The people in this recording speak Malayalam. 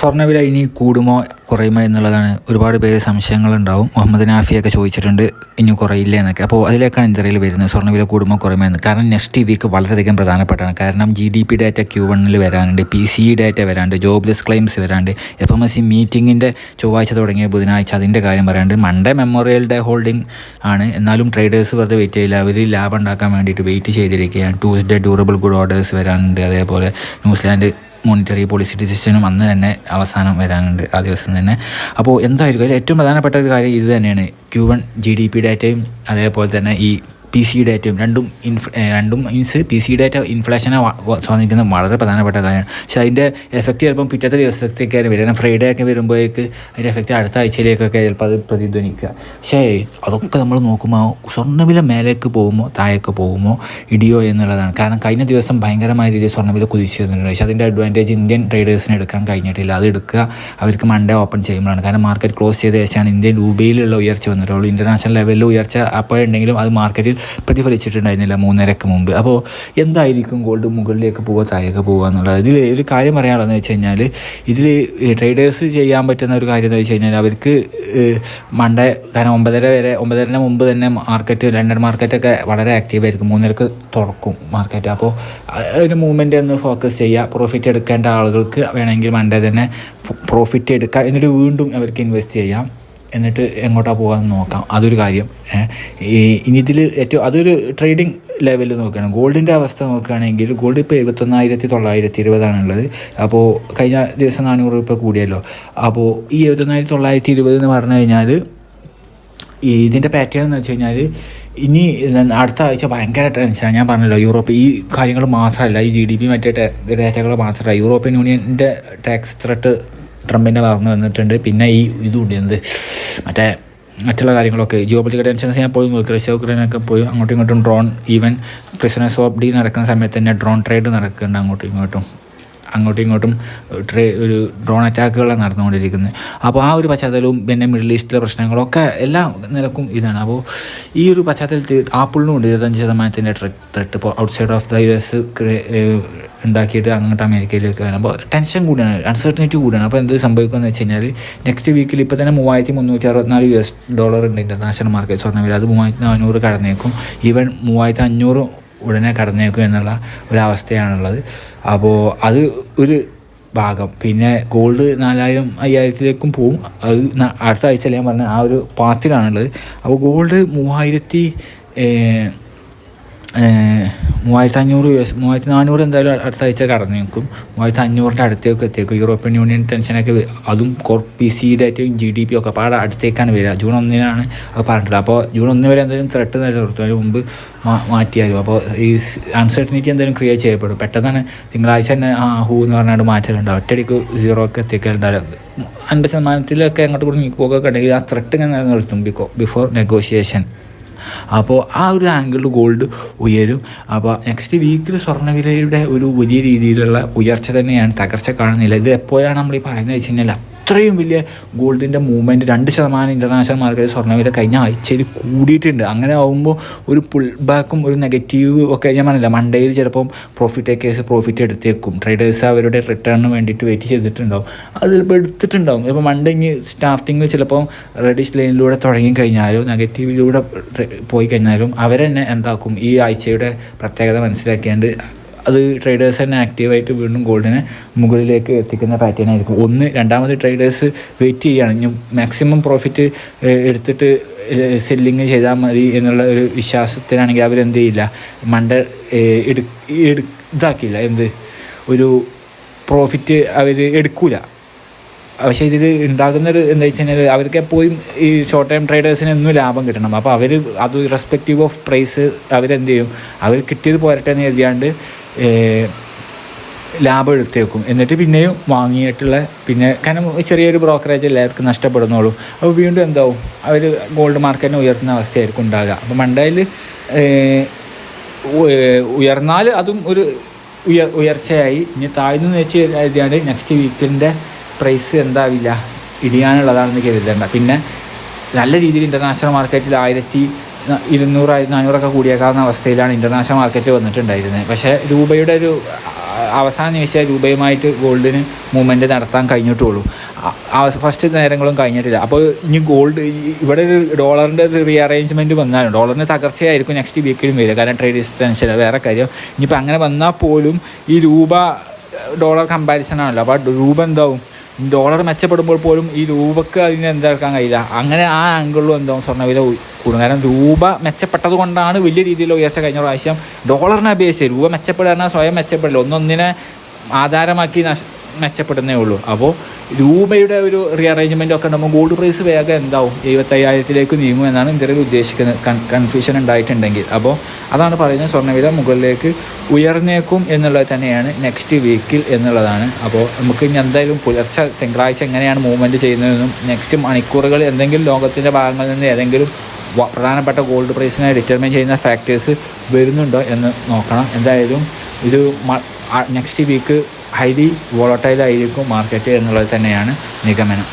സ്വർണവില ഇനി കൂടുമോ കുറയുമോ എന്നുള്ളതാണ് ഒരുപാട് പേര് സംശയങ്ങളുണ്ടാവും. മുഹമ്മദ് നാഫിയൊക്കെ ചോദിച്ചിട്ടുണ്ട് ഇനി കുറയില്ല എന്നൊക്കെ. അപ്പോൾ അതിലേക്കാണ് ഇന്ത്യയിൽ വരുന്നത് സ്വർണവില കൂടുമോ കുറയുമോ എന്ന്. കാരണം നെക്സ്റ്റ് വീക്ക് വളരെയധികം പ്രധാനപ്പെട്ടാണ് കാരണം G D P data Q വണ്ണിൽ വരാനുണ്ട് പി സി ഡാറ്റ വരാണ്ട് ജോബ്ലെസ് ക്ലെയിംസ് വരാണ്ട് എഫ് എം എസ് സി മീറ്റിങ്ങിന്റെ ചൊവ്വാഴ്ച തുടങ്ങിയ ബുധനാഴ്ച അതിന്റെ കാര്യം പറയാണ്ട് മൺഡേ മെമ്മോറിയൽ ഡേ ഹോൾഡിംഗ് ആണ്. എന്നാലും ട്രേഡേഴ്സ് വെറുതെ വെയിറ്റ് ചെയ്യില്ല അവർ ലാഭം ഉണ്ടാക്കാൻ വേണ്ടിയിട്ട് വെയിറ്റ് ചെയ്തിരിക്കുകയാണ്. ട്യൂസ്ഡേ ഡ്യൂറബിൾ ഗുഡ് ഓർഡേഴ്സ് വരാനുണ്ട്. അതേപോലെ ന്യൂസിലാൻഡ് മോണിറ്ററി പോളിസി ഡിസിഷനും അന്ന് തന്നെ അവസാനം വരാനുണ്ട് ആ ദിവസം തന്നെ. അപ്പോൾ എന്തായിരിക്കും? അതിൽ ഏറ്റവും പ്രധാനപ്പെട്ട ഒരു കാര്യം ഇത് തന്നെയാണ്. Q one G D P ഡാറ്റയും അതേപോലെ തന്നെ ഈ പി സി ഡേറ്റയും രണ്ടും ഇൻഫ് രണ്ടും മീൻസ് പി സി ഡേറ്റ ഇൻഫ്ലേഷനെ സ്വാധീനിക്കുന്ന വളരെ പ്രധാനപ്പെട്ട കാര്യമാണ്. പക്ഷേ അതിന്റെ എഫക്റ്റ് ചിലപ്പം പിറ്റത്തെ ദിവസത്തേക്കാണ് വരിക. ഫ്രൈഡേ ഒക്കെ വരുമ്പോഴേക്ക് അതിന്റെ എഫക്റ്റ് അടുത്ത ആഴ്ചയിലേക്കൊക്കെ ചിലപ്പോൾ അത് പ്രതിധ്വനിക്കുക. പക്ഷേ അതൊക്കെ നമ്മൾ നോക്കുമ്പോൾ സ്വർണവില മേലേക്ക് പോകുമോ താഴേക്ക് പോകുമോ ഇടിയോ എന്നുള്ളതാണ്. കാരണം കഴിഞ്ഞ ദിവസം ഭയങ്കരമായ രീതിയിൽ സ്വർണവില കുതിച്ചു വന്നിട്ടുണ്ട് പക്ഷേ അതിന്റെ അഡ്വാന്റേജ് ഇന്ത്യൻ ട്രേഡേഴ്സിന് എടുക്കാൻ കഴിഞ്ഞിട്ടില്ല. അത് എടുക്കുക അവർക്ക് മൺഡേ ഓപ്പൺ ചെയ്യുമ്പോഴാണ്. കാരണം മാർക്കറ്റ് ക്ലോസ് ചെയ്ത ശേഷമാണ് ഇന്ത്യൻ രൂപയിലുള്ള ഉയർച്ച വന്നിട്ടുള്ളൂ ഇന്റർനാഷണൽ ലെവലിൽ ഉയർച്ച അപ്പോൾ ഉണ്ടെങ്കിലും അത് മാർക്കറ്റിൽ പ്രതിഫലിച്ചിട്ടുണ്ടായിരുന്നില്ല മൂന്നരക്ക് മുമ്പ്. അപ്പോൾ എന്തായിരിക്കും ഗോൾഡ് മുകളിലേക്ക് പോവുക താഴേക്ക് പോവുക എന്നുള്ളത്? ഇതിൽ ഒരു കാര്യം പറയാനുള്ളതെന്ന് വെച്ച് കഴിഞ്ഞാൽ ഇതിൽ ട്രേഡേഴ്സ് ചെയ്യാൻ പറ്റുന്ന ഒരു കാര്യം എന്ന് വെച്ച് കഴിഞ്ഞാൽ അവർക്ക് മണ്ടേ കാരണം ഒമ്പതര വരെ ഒമ്പതരന് മുമ്പ് തന്നെ മാർക്കറ്റ് ലണ്ടൻ മാർക്കറ്റൊക്കെ വളരെ ആക്റ്റീവ് ആയിരിക്കും. മൂന്നരക്ക് തുറക്കും മാർക്കറ്റ് അപ്പോൾ ഒരു മൂവ്മെന്റ് ഒന്ന് ഫോക്കസ് ചെയ്യുക പ്രോഫിറ്റ് എടുക്കേണ്ട ആളുകൾക്ക് വേണമെങ്കിൽ മണ്ടേ തന്നെ പ്രോഫിറ്റ് എടുക്കുക എന്നിട്ട് വീണ്ടും അവർക്ക് ഇൻവെസ്റ്റ് ചെയ്യാം. എന്നിട്ട് എങ്ങോട്ടാണ് പോകാൻ നോക്കാം. അതൊരു കാര്യം. ഇനി ഇതിൽ ഏറ്റവും അതൊരു ട്രേഡിംഗ് ലെവലിൽ നോക്കുകയാണ്. ഗോൾഡിന്റെ അവസ്ഥ നോക്കുകയാണെങ്കിൽ ഗോൾഡ് ഇപ്പോൾ എഴുപത്തൊന്നായിരത്തി തൊള്ളായിരത്തി ഇരുപതാണുള്ളത് അപ്പോൾ കഴിഞ്ഞ ദിവസം നാനൂറ് രൂപ കൂടിയല്ലോ. അപ്പോൾ ഈ എഴുപത്തൊന്നായിരത്തി തൊള്ളായിരത്തി ഇരുപത് എന്ന് പറഞ്ഞു കഴിഞ്ഞാൽ ഇതിന്റെ പാറ്റേൺ എന്ന് വെച്ച് കഴിഞ്ഞാൽ ഇനി അടുത്ത ആഴ്ച ഭയങ്കര ടെൻഷനാണ് ഞാൻ പറഞ്ഞല്ലോ യൂറോപ്പ് ഈ കാര്യങ്ങൾ മാത്രമല്ല ഈ ജി ഡി പി മറ്റേ ഡേറ്റകൾ മാത്രമല്ല യൂറോപ്യൻ യൂണിയന്റെ ടാക്സ് ത്രെട്ട് ട്രംപിന്റെ ഭാഗത്ത് വന്നിട്ടുണ്ട്. പിന്നെ ഈ ഇതുണ്ട്. എന്ത്? മറ്റേ മറ്റുള്ള കാര്യങ്ങളൊക്കെ. ജിയോ പൊളിറ്റിക്കൽ ടെൻഷൻസ് ഞാൻ പോയി നോക്കി. റഷ്യ ഉക്രൈനൊക്കെ പോയി. അങ്ങോട്ടും ഇങ്ങോട്ടും drone even Christmas of the നടക്കുന്ന സമയത്ത് തന്നെ ഡ്രോൺ ട്രേഡ് നടക്കുന്നുണ്ട് അങ്ങോട്ടും ഇങ്ങോട്ടും. അങ്ങോട്ടും ഇങ്ങോട്ടും ട്രേ ഒരു ഡ്രോൺ അറ്റാക്കുകളാണ് നടന്നുകൊണ്ടിരിക്കുന്നത്. അപ്പോൾ ആ ഒരു പശ്ചാത്തലവും പിന്നെ മിഡിൽ ഈസ്റ്റിലെ പ്രശ്നങ്ങളൊക്കെ എല്ലാ നിലക്കും ഇതാണ്. അപ്പോൾ ഈ ഒരു പശ്ചാത്തലത്തിൽ ആപ്പിളിനും ഉണ്ട് ഇരുപത്തഞ്ച് ശതമാനത്തിന്റെ ത്രെട്ട് ഇപ്പോൾ outside of the U S ഉണ്ടാക്കിയിട്ട് അങ്ങോട്ട് അമേരിക്കയിലേക്ക് വരണം. അപ്പോൾ ടെൻഷൻ കൂടിയാണ് അൺസർട്ടനിറ്റി കൂടിയാണ് അപ്പോൾ എന്ത് സംഭവിക്കുമെന്ന് വെച്ച് കഴിഞ്ഞാൽ നെക്സ്റ്റ് വീക്കിൽ ഇപ്പോൾ തന്നെ മൂവായിരത്തി മുന്നൂറ്റി അറുപത്തിനാല് യു എസ് ഡോളർ ഉണ്ട് ഇന്റർനാഷണൽ മാർക്കറ്റ് സ്വർണ വില അത് മൂവായിരത്തി നാനൂറ് കടന്നേക്കും. ഈവൻ മൂവായിരത്തി അഞ്ഞൂറ് ഉടനെ കടന്നേക്കും എന്നുള്ള ഒരവസ്ഥയാണുള്ളത്. അപ്പോൾ അത് ഒരു ഭാഗം. പിന്നെ ഗോൾഡ് നാലായിരം അയ്യായിരത്തിലേക്കും പോവും. അത് അടുത്ത ആഴ്ച ഞാൻ പറഞ്ഞ ആ ഒരു പാത്തിലാണുള്ളത് അപ്പോൾ ഗോൾഡ് മൂവായിരത്തി മൂവായിരത്തി അഞ്ഞൂറ് യു എസ് മൂവായിരത്തി നാനൂറ് എന്തായാലും അടുത്ത ആഴ്ച കടന്നു നിൽക്കും. മൂവായിരത്തി അഞ്ഞൂറിന്റെ അടുത്തേക്ക് എത്തിയേക്കും. യൂറോപ്യൻ യൂണിയൻ ടെൻഷനൊക്കെ അതും കോർ പി സി ഡേറ്റയും ജി ഡി പി ഒക്കെ പാടെ അടുത്തേക്കാണ് വരിക. ജൂൺ ഒന്നിനാണ് അത് പറഞ്ഞിട്ടുള്ളത്. അപ്പോൾ ജൂൺ ഒന്ന് വരെ എന്തായാലും ത്രെട്ട് നിലനിർത്തും. അതിന് മുമ്പ് മാറ്റിയാലും. അപ്പോൾ ഈ അൺസർട്ടനിറ്റി എന്തായാലും ക്രിയേറ്റ് ചെയ്യപ്പെടും. പെട്ടെന്നാണ് തിങ്കളാഴ്ച തന്നെ ആ ഹൂ എന്ന് പറഞ്ഞാൽ മാറ്റലുണ്ടാവും ഒറ്റയടിക്ക് സീറോ ഒക്കെ എത്തിക്കലുണ്ടാവും അൻപത് ശതമാനത്തിലൊക്കെ അങ്ങോട്ട് കൂടി നീക്കുകയൊക്കെ ഉണ്ടെങ്കിൽ ആ ത്രെട്ട് ഇങ്ങനെ നിലനിർത്തും. ബിക്കോ ബിഫോർ നെഗോഷിയേഷൻ അപ്പോൾ ആ ഒരു ആംഗിളിൽ ഗോൾഡ് ഉയരും. അപ്പോൾ നെക്സ്റ്റ് വീക്കിൽ സ്വർണവിലയുടെ ഒരു വലിയ രീതിയിലുള്ള ഉയർച്ച തന്നെയാണ് തകർച്ച കാണുന്നില്ല ഇത് എപ്പോഴാണ് നമ്മൾ ഈ പറയുന്നത് വെച്ച് കഴിഞ്ഞാൽ അത്രയും വലിയ ഗോൾഡിന്റെ മൂവ്മെന്റ് രണ്ട് ശതമാനം ഇന്റർനാഷണൽ മാർക്കറ്റ് സ്വർണവില കഴിഞ്ഞ ആഴ്ചയിൽ കൂടിയിട്ടുണ്ട്. അങ്ങനെ ആകുമ്പോൾ ഒരു പുൾ ബാക്കും ഒരു നെഗറ്റീവ് ഒക്കെ ഞാൻ പറഞ്ഞില്ല മൺഡേയിൽ ചിലപ്പം പ്രോഫിറ്റ് ടേക്കേഴ്സ് പ്രോഫിറ്റ് എടുത്തേക്കും. ട്രേഡേഴ്സ് അവരുടെ റിട്ടേണിന് വേണ്ടിയിട്ട് വെയിറ്റ് ചെയ്തിട്ടുണ്ടാവും. അത് ചിലപ്പോൾ എടുത്തിട്ടുണ്ടാവും. ഇപ്പോൾ മൺഡേ ഇനി സ്റ്റാർട്ടിങ്ങിൽ ചിലപ്പം റെഡിഷ് ലൈനിലൂടെ തുടങ്ങി കഴിഞ്ഞാലും നെഗറ്റീവിലൂടെ പോയി കഴിഞ്ഞാലും അവരെന്നെ എന്താക്കും? ഈ ആഴ്ചയുടെ പ്രത്യേകത മനസ്സിലാക്കിയാണ്ട് അത് ട്രേഡേഴ്സ് തന്നെ ആക്റ്റീവായിട്ട് വീണ്ടും ഗോൾഡിനെ മുകളിലേക്ക് എത്തിക്കുന്ന പാറ്റേൺ ആയിരിക്കും. ഒന്ന് രണ്ടാമത് ട്രേഡേഴ്സ് വെയിറ്റ് ചെയ്യുകയാണ്. ഇനി മാക്സിമം പ്രോഫിറ്റ് എടുത്തിട്ട് സെല്ലിങ് ചെയ്താൽ മതി എന്നുള്ള ഒരു വിശ്വാസത്തിനാണെങ്കിൽ അവരെന്ത് ചെയ്യില്ല? മണ്ട എടു ഇതാക്കില്ല എന്ത്? ഒരു പ്രോഫിറ്റ് അവർ എടുക്കൂല. പക്ഷേ ഇതിൽ ഉണ്ടാകുന്നൊരു എന്താ വെച്ച് കഴിഞ്ഞാൽ അവർക്ക് എപ്പോഴും ഈ ഷോർട്ട് ടൈം ട്രേഡേഴ്സിന് ഒന്നും ലാഭം കിട്ടണം. അപ്പോൾ അവർ അത് റെസ്പെക്റ്റീവ് ഓഫ് പ്രൈസ് അവരെന്ത് ചെയ്യും? അവർ കിട്ടിയത് പോരട്ടെ എന്ന് കരുതിയാണ്ട് ഏഹ്, ലാഭം എടുത്തേക്കും. എന്നിട്ട് പിന്നെയും വാങ്ങിയിട്ടുള്ള പിന്നെ കാരണം ചെറിയൊരു ബ്രോക്കറേജ് എല്ലാവർക്കും നഷ്ടപ്പെടുന്നുള്ളൂ. അപ്പോൾ വീണ്ടും എന്താവും? അവർ ഗോൾഡ് മാർക്കറ്റിനെ ഉയർത്തുന്ന അവസ്ഥയായിരിക്കും ഉണ്ടാകുക അപ്പോൾ മണ്ടയിൽ ഉയർന്നാൽ അതും ഒരു ഉയർ ഉയർച്ചയായി. ഇനി താഴ്ന്നു വെച്ച് കരുതിയാണ്ട് നെക്സ്റ്റ് വീക്കിന്റെ പ്രൈസ് എന്താവില്ല? ഇടിയാനുള്ളതാണെന്ന് കരുതേണ്ട. പിന്നെ നല്ല രീതിയിൽ ഇന്റർനാഷണൽ മാർക്കറ്റിൽ ആയിരത്തി ഇരുന്നൂറ് നാനൂറൊക്കെ കൂടിയേക്കാവുന്ന അവസ്ഥയിലാണ് ഇന്റർനാഷണൽ മാർക്കറ്റ് വന്നിട്ടുണ്ടായിരുന്നത്. പക്ഷേ രൂപയുടെ ഒരു അവസാന നിമിഷം രൂപയുമായിട്ട് ഗോൾഡിന് മൂവ്മെന്റ് നടത്താൻ കഴിഞ്ഞിട്ടുള്ളൂ. ഫസ്റ്റ് നേരങ്ങളും കഴിഞ്ഞിട്ടില്ല. അപ്പോൾ ഇനി ഗോൾഡ് ഇവിടെ ഒരു ഡോളറിന്റെ ഒരു റീഅറേഞ്ച്മെന്റ് വന്നാലും ഡോളറിന് തകർച്ചയായിരിക്കും നെക്സ്റ്റ് വീക്കിലും വരിക. കാരണം ട്രേഡ് ഡിസ്റ്റൻസിൽ വേറെ കാര്യം. ഇനിയിപ്പോൾ അങ്ങനെ വന്നാൽ പോലും ഈ രൂപ ഡോളർ കമ്പാരിസൺ ആണല്ലോ. അപ്പോൾ രൂപ എന്താവും? ഡോളർ മെച്ചപ്പെടുമ്പോൾ പോലും ഈ രൂപക്ക് അതിന് എന്താക്കാൻ കഴിയില്ല. അങ്ങനെ ആ ആംഗിളിലും എന്താ സ്വർണവില കൂടും. കാരണം രൂപ മെച്ചപ്പെട്ടത് കൊണ്ടാണ് വലിയ രീതിയിൽ ഉയർച്ച കഴിഞ്ഞ പ്രാവശ്യം ഡോളറിനെ അപേക്ഷിച്ച് രൂപ മെച്ചപ്പെടുക സ്വയം മെച്ചപ്പെടില്ല ഒന്നൊന്നിനെ ആധാരമാക്കി മെച്ചപ്പെടുന്നേ ഉള്ളൂ. അപ്പോൾ രൂപയുടെ ഒരു റീഅറേഞ്ച്മെന്റ് ഒക്കെ ഉണ്ടാകുമ്പോൾ ഗോൾഡ് പ്രൈസ് വേഗം എന്താവും? എഴുപത്തയ്യായിരത്തിലേക്ക് നീങ്ങും എന്നാണ് ഇന്ത്യയിൽ ഉദ്ദേശിക്കുന്നത് കൺഫ്യൂഷൻ ഉണ്ടായിട്ടുണ്ടെങ്കിൽ. അപ്പോൾ അതാണ് പറയുന്നത് സ്വർണവില മുകളിലേക്ക് ഉയർന്നേക്കും എന്നുള്ളത് തന്നെയാണ് നെക്സ്റ്റ് വീക്കിൽ എന്നുള്ളതാണ്. അപ്പോൾ നമുക്ക് ഇനി എന്തായാലും പുലർച്ചെ തിങ്കളാഴ്ച എങ്ങനെയാണ് മൂവ്മെന്റ് ചെയ്യുന്നതെന്നും നെക്സ്റ്റ് മണിക്കൂറുകൾ എന്തെങ്കിലും ലോകത്തിന്റെ ഭാഗങ്ങളിൽ നിന്ന് ഏതെങ്കിലും പ്രധാനപ്പെട്ട ഗോൾഡ് പ്രൈസിനെ ഡിറ്റർമിൻ ചെയ്യുന്ന ഫാക്ടേഴ്സ് വരുന്നുണ്ടോ എന്ന് നോക്കണം. എന്തായാലും ഇത് നെക്സ്റ്റ് വീക്ക് ഹൈലി വോളട്ടൈലായിരിക്കും മാർക്കറ്റ് എന്നുള്ളത് തന്നെയാണ് നിഗമനം.